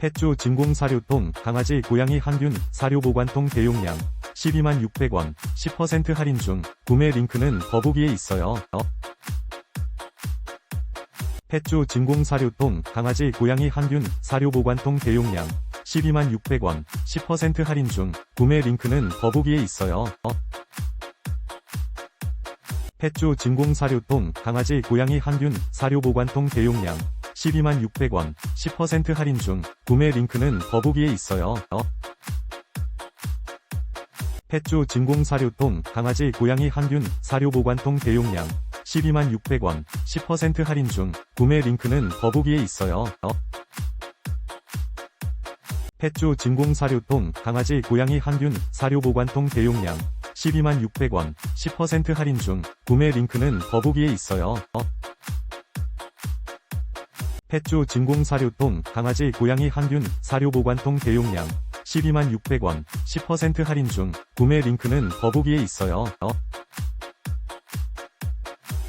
펫조 진공 사료통 강아지 고양이 항균 사료 보관통 대용량 12만 600원 10% 할인 중 구매 링크는 더보기에 있어요. 어? 펫조 진공 사료통 강아지 고양이 항균 사료 보관통 대용량 12만 600원 10% 할인 중 구매 링크는 더보기에 있어요. 어? 펫조 진공 사료통 강아지 고양이 항균 사료 보관통 대용량 12만 600원 10% 할인 중 구매 링크는 더보기에 있어요. 어? 펫조 진공 사료통 강아지 고양이 항균 사료 보관통 대용량 12만 600원 10% 할인 중 구매 링크는 더보기에 있어요. 어? 펫조 진공 사료통 강아지 고양이 항균 사료 보관통 대용량 12만 600원 10% 할인 중 구매 링크는 더보기에 있어요. 어? 펫조 진공 사료통 강아지 고양이 항균 사료 보관통 대용량 12만 600원 10% 할인 중 구매 링크는 더보기에 있어요. 어?